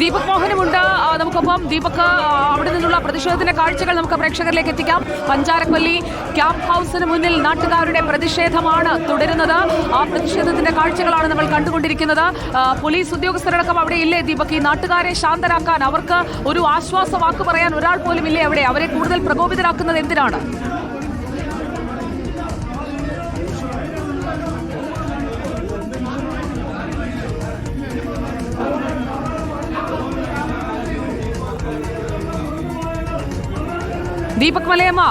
ദീപക് മോഹനുമുണ്ട്. നമുക്കൊപ്പം ദീപക് അവിടെ നിന്നുള്ള പ്രതിഷേധത്തിന്റെ കാഴ്ചകൾ നമുക്ക് പ്രേക്ഷകരിലേക്ക് എത്തിക്കാം. പഞ്ചാരക്കൊല്ലി ക്യാമ്പ് ഹൗസിന് മുന്നിൽ നാട്ടുകാരുടെ പ്രതിഷേധമാണ് തുടരുന്നത്. ആ പ്രതിഷേധത്തിന്റെ കാഴ്ചകളാണ് നമ്മൾ കണ്ടുകൊണ്ടിരിക്കുന്നത്. പോലീസ് ഉദ്യോഗസ്ഥരടക്കം അവിടെ ഇല്ലേ ദീപക്? ഈ നാട്ടുകാരെ ശാന്തരാക്കാൻ അവർക്ക് ഒരു ആശ്വാസ വാക്ക് പറയാൻ ഒരാൾ പോലും ഇല്ലേ അവിടെ? അവരെ കൂടുതൽ പ്രകോപിതരാക്കുന്നത് എന്തിനാണ്? ദീപക് മലയമ്മ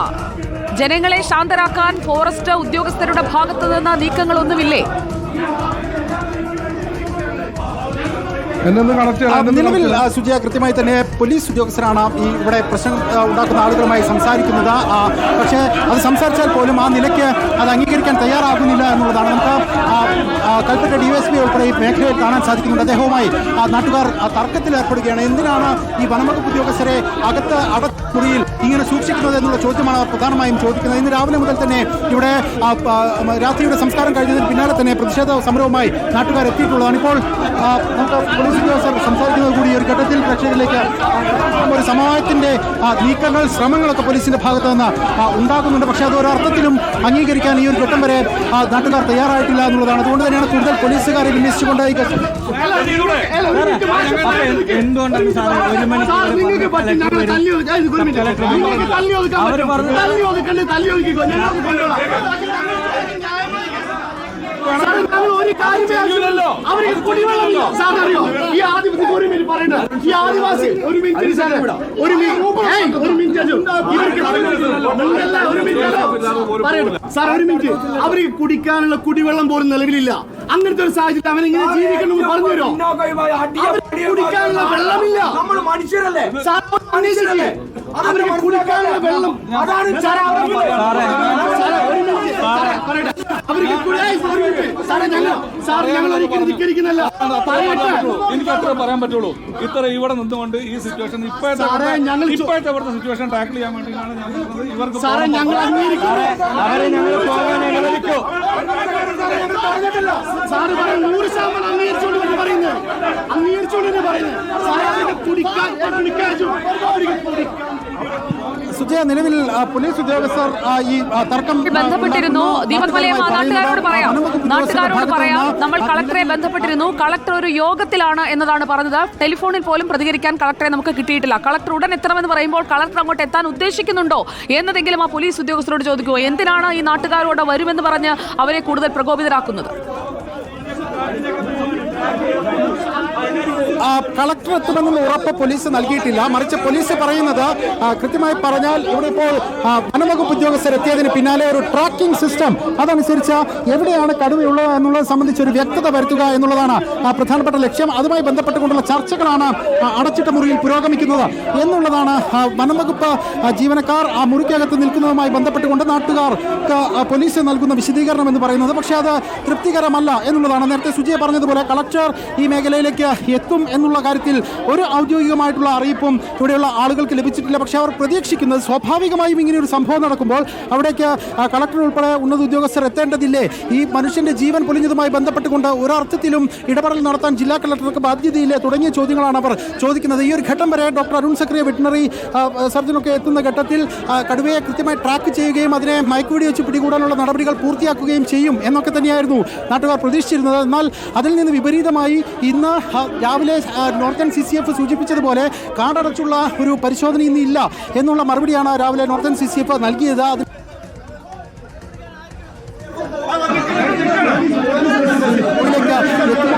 ജനങ്ങളെ ശാന്തരാക്കാൻ ഫോറസ്റ്റ് ഉദ്യോഗസ്ഥരുടെ ഭാഗത്തു നിന്ന് നീക്കങ്ങളൊന്നുമില്ലേ? എന്നൊന്ന് കണക്ട് ആ, നിലവിൽ സുജയ കൃത്യമായി തന്നെ പോലീസ് ഉദ്യോഗസ്ഥരാണ് ഈ ഇവിടെ പ്രശ്നം ഉണ്ടാക്കുന്ന ആളുകളുമായി സംസാരിക്കുന്നത്. പക്ഷേ അത് സംസാരിച്ചാൽ പോലും ആ നിലയ്ക്ക് അത് അംഗീകരിക്കാൻ തയ്യാറാകുന്നില്ല എന്നുള്ളതാണ്. നമുക്ക് കൽപ്പറ്റ ഡിവൈഎസ്പി ഉൾപ്പെടെ ഈ മേഖലയിൽ കാണാൻ സാധിക്കുന്നുണ്ട് അദ്ദേഹവുമായി ആ, നാട്ടുകാർ തർക്കത്തിലേർപ്പെടുകയാണ്. തർക്കത്തിൽ ഏർപ്പെടുകയാണ് എന്തിനാണ് ഈ വനംവകുപ്പ് ഉദ്യോഗസ്ഥരെ അകത്ത് അടമുറിയിൽ ഇങ്ങനെ സൂക്ഷിക്കുന്നത് എന്നുള്ള ചോദ്യമാണ് അവർ പ്രധാനമായും ചോദിക്കുന്നത്. ഇന്ന് രാവിലെ മുതൽ തന്നെ ഇവിടെ രാത്രിയുടെ സംസ്കാരം കഴിഞ്ഞതിന് പിന്നാലെ തന്നെ പ്രതിഷേധ സമരവുമായി നാട്ടുകാർ എത്തിയിട്ടുള്ളതാണ്. ഇപ്പോൾ നമുക്ക് പോലീസ് ഉദ്യോഗസ്ഥർ സംസാരിക്കുന്നത് കൂടി ഒരു ഘട്ടത്തിൽ പ്രേക്ഷകരിലേക്ക് ഒരു സമവായത്തിന്റെ നീക്കങ്ങൾ ശ്രമങ്ങളൊക്കെ പോലീസിന്റെ ഭാഗത്ത് നിന്ന് ഉണ്ടാകുന്നുണ്ട്. പക്ഷേ അത് ഒരർത്ഥത്തിലും അംഗീകരിക്കാൻ ഈ ഒരു ഘട്ടം വരെ നാട്ടുകാർ തയ്യാറായിട്ടില്ല എന്നുള്ളതാണ്. അതുകൊണ്ട് തന്നെയാണ് കൂടുതൽ പോലീസുകാരെ വിന്യസിച്ചുകൊണ്ട് എന്തുകൊണ്ടാണ് സാറേ ഒരു മണിക്കൂർ നിങ്ങൾക്ക് തല്ലി ഒതുക്കാൻ അവർ പറ്റും. പറഞ്ഞു- തല്ലി ഒതുക്കണ്ടേ തല്ലി ഒതുക്കിക്കോ. ഞങ്ങൾക്ക് കൊണ്ടുപോകാം സാർ, ഞങ്ങൾ ഒരു കാര്യമേ ആവശ്യമില്ലല്ലോ അവർക്ക് കുടിവെള്ളമില്ല സാർ അറിയോ? ഈ ആദിവാസി ഒരു മിനിറ്റ് പറയണ്ട ഈ ആദിവാസി ഒരു മിനിറ്റ് സാർ ഒരു മിനിറ്റ്. ഒരു മിനിറ്റ് ഒരു മിനിറ്റ്. സാർ ഒരു മിനിറ്റ്. അവർക്ക് കുടിക്കാനുള്ള കുടിവെള്ളം പോലും നിലവിലില്ല. അങ്ങനത്തെ ഒരു സാഹചര്യം അവനെങ്ങനെ ജീവിക്കണമെന്ന് പറഞ്ഞു തരുമോ കുടിക്കാനുള്ള വെള്ളമില്ല. നമ്മൾ മനുഷ്യരല്ലേ? മനുഷ്യരല്ലേ? അവർക്ക് കുടിക്കാനുള്ള വെള്ളം. അതാണ് അവർക്ക് സാറേ, ഞങ്ങൾ സാർ ഞങ്ങൾ ഒരിക്കലും ധിക്കരിക്കുന്നില്ല എനിക്ക് അത്ര പറയാൻ പറ്റുള്ളൂ. ഇത്ര ഇവിടെ നിന്നുകൊണ്ട് ഈ സിറ്റുവേഷൻ ഇപ്പോഴത്തെ ഇപ്പോഴത്തെ ഇവിടുത്തെ സിറ്റുവേഷൻ ടാക്കിൾ ചെയ്യാൻ വേണ്ടിയിട്ടാണ് പറഞ്ഞത്. ഇവർക്ക് സാറേ ഞങ്ങൾ അംഗീകരിക്കുന്നു അവരെ ഞങ്ങൾ പോകാൻ അനുവദിക്കൂ സാറ് പറയുന്നത് നൂറ് ശതമാനം അംഗീകരിച്ചോണ്ട് തന്നെ പറയുന്നത് അംഗീകരിച്ചോണ്ട് തന്നെ പറയുന്നത് സാറിനെ കുടിക്കാൻ അവർക്ക് കുടിക്കാൻ സുജയ നിലവിൽ പോലീസ് ഉദ്യോഗസ്ഥർ ഈ തർക്കം ബന്ധപ്പെട്ടിരുന്നു. ദീപക് മലയെ നാട്ടുകാരോട് പറയാം. നാട്ടുകാരോട് പറയാം. നമ്മൾ കളക്ടറെ ബന്ധപ്പെട്ടിരുന്നു. കളക്ടർ ഒരു യോഗത്തിലാണ് എന്നതാണ് പറഞ്ഞത്. ടെലിഫോണിൽ പോലും പ്രതികരിക്കാൻ കളക്ടറെ നമുക്ക് കിട്ടിയിട്ടില്ല. കളക്ടർ ഉടൻ എത്തണമെന്ന് പറയുമ്പോൾ കളക്ടർ അങ്ങോട്ട് എത്താൻ ഉദ്ദേശിക്കുന്നുണ്ടോ? എന്നതെങ്കിലും ആ പോലീസ് ഉദ്യോഗസ്ഥരോട് ചോദിക്കുമോ എന്തിനാണ് ഈ നാട്ടുകാരോട് വരുമെന്ന് പറഞ്ഞ് അവരെ കൂടുതൽ പ്രകോപിതരാക്കുന്നത്? കളക്ടർ എത്തുമെന്നുള്ള ഉറപ്പ് പോലീസ് നൽകിയിട്ടില്ല. മറിച്ച് പോലീസ് പറയുന്നത് കൃത്യമായി പറഞ്ഞാൽ ഇവിടെ ഇപ്പോൾ വനംവകുപ്പ് ഉദ്യോഗസ്ഥർ എത്തിയതിന് പിന്നാലെ ഒരു ട്രാക്കിംഗ് സിസ്റ്റം അതനുസരിച്ച് എവിടെയാണ് കടുവയുള്ളത് എന്നുള്ളത് സംബന്ധിച്ച് ഒരു വ്യക്തത വരുത്തുക എന്നുള്ളതാണ് പ്രധാനപ്പെട്ട ലക്ഷ്യം. അതുമായി ബന്ധപ്പെട്ടുകൊണ്ടുള്ള ചർച്ചകളാണ് അടച്ചിട്ട മുറിയിൽ പുരോഗമിക്കുന്നത് എന്നുള്ളതാണ് വനംവകുപ്പ് ജീവനക്കാർ ആ മുറിക്കകത്ത് നിൽക്കുന്നതുമായി ബന്ധപ്പെട്ടുകൊണ്ട് നാട്ടുകാർക്ക് പോലീസ് നൽകുന്ന വിശദീകരണം എന്ന് പറയുന്നത്. പക്ഷേ അത് തൃപ്തികരമല്ല എന്നുള്ളതാണ്. നേരത്തെ സുജിയെ പറഞ്ഞതുപോലെ കളക്ടർ ഈ മേഖലയിലേക്ക് എത്തും എന്നുള്ള കാര്യത്തിൽ ഒരു ഔദ്യോഗികമായിട്ടുള്ള അറിയിപ്പും ഇവിടെയുള്ള ആളുകൾക്ക് ലഭിച്ചിട്ടില്ല. പക്ഷേ അവർ പ്രതീക്ഷിക്കുന്നത് സ്വാഭാവികമായും ഇങ്ങനെ ഒരു സംഭവം നടക്കുമ്പോൾ അവിടേക്ക് കളക്ടർ ഉൾപ്പെടെ ഉന്നത ഉദ്യോഗസ്ഥർ എത്തേണ്ടതില്ലേ? ഈ മനുഷ്യന്റെ ജീവൻ പൊലിഞ്ഞതുമായി ബന്ധപ്പെട്ടുകൊണ്ട് ഒരർത്ഥത്തിലും ഇടപെടൽ നടത്താൻ ജില്ലാ കളക്ടർക്ക് ബാധ്യതയില്ലേ? തുടങ്ങിയ ചോദ്യങ്ങളാണ് അവർ ചോദിക്കുന്നത്. ഈ ഒരു ഘട്ടം വരെ ഡോക്ടർ അരുൺ സക്രിയ വെറ്റിനറി സർജനൊക്കെ എത്തുന്ന ഘട്ടത്തിൽ കടുവയെ കൃത്യമായി ട്രാക്ക് ചെയ്യുകയും അതിനെ മയക്കുവെടി വെച്ച് പിടികൂടാനുള്ള നടപടികൾ പൂർത്തിയാക്കുകയും ചെയ്യും എന്നൊക്കെ തന്നെയായിരുന്നു നാട്ടുകാർ പ്രതീക്ഷിച്ചിരുന്നത്. എന്നാൽ അതിൽ നിന്ന് വിപരീതമായി ഇന്ന് രാവിലെ നോർത്തേൺ സി സി എഫ് സൂചിപ്പിച്ചതുപോലെ കാടടച്ചുള്ള ഒരു പരിശോധന ഇന്ന് ഇല്ല എന്നുള്ള മറുപടിയാണ് രാവിലെ നോർത്തേൺ സി സി എഫ് നൽകിയത്. അത്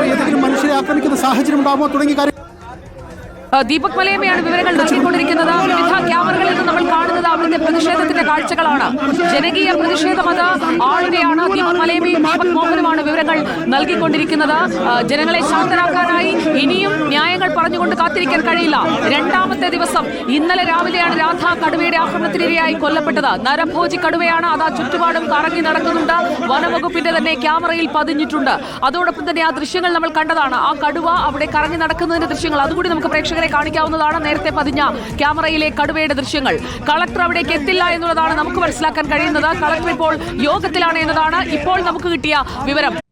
ഏതെങ്കിലും മനുഷ്യരെ ആക്രമിക്കുന്ന സാഹചര്യം ഉണ്ടാകുമോ തുടങ്ങിയ കാര്യം ദീപക് മലയമ്മയാണ് വിവരങ്ങൾ നൽകിക്കൊണ്ടിരിക്കുന്നത്. വിവിധ ക്യാമറകളിൽ നിന്ന് നമ്മൾ കാണുന്നത് അവിടുത്തെ പ്രതിഷേധത്തിന്റെ കാഴ്ചകളാണ്. ജനകീയ പ്രതിഷേധം അത് ആളുകയാണ് ദീപക് മലയമ്മയും ദീപക് മോഹനുമാണ് വിവരങ്ങൾ നൽകിക്കൊണ്ടിരിക്കുന്നത്. ജനങ്ങളെ ശാന്തരാക്കാനായി ഇനിയും ന്യായങ്ങൾ പറഞ്ഞുകൊണ്ട് കാത്തിരിക്കാൻ കഴിയില്ല. രണ്ടാമത്തെ ദിവസം ഇന്നലെ രാവിലെയാണ് രാധ കടുവയുടെ ആക്രമണത്തിനിരയായി കൊല്ലപ്പെട്ടത്. നരഭോജി കടുവയാണ് അത് ചുറ്റുപാടും കറങ്ങി നടക്കുന്നുണ്ട്. വനവകുപ്പിന്റെ തന്നെ ക്യാമറയിൽ പതിഞ്ഞിട്ടുണ്ട്. അതോടൊപ്പം തന്നെ ആ ദൃശ്യങ്ങൾ നമ്മൾ കണ്ടതാണ്. ആ കടുവ അവിടെ കറങ്ങി നടക്കുന്നതിന്റെ ദൃശ്യങ്ങൾ അതുകൂടി നമുക്ക് പ്രേക്ഷകരെ കാണിക്കാവുന്നതാണ് നേരത്തെ പതിഞ്ഞ ക്യാമറയിലെ കടുവയുടെ ദൃശ്യങ്ങൾ. കളക്ടർ അവിടേക്ക് എത്തില്ല എന്നുള്ളതാണ് നമുക്ക് മനസ്സിലാക്കാൻ കഴിയുന്നത്. കളക്ടർ ഇപ്പോൾ യോഗത്തിലാണ് എന്നതാണ് ഇപ്പോൾ നമുക്ക് കിട്ടിയ വിവരം.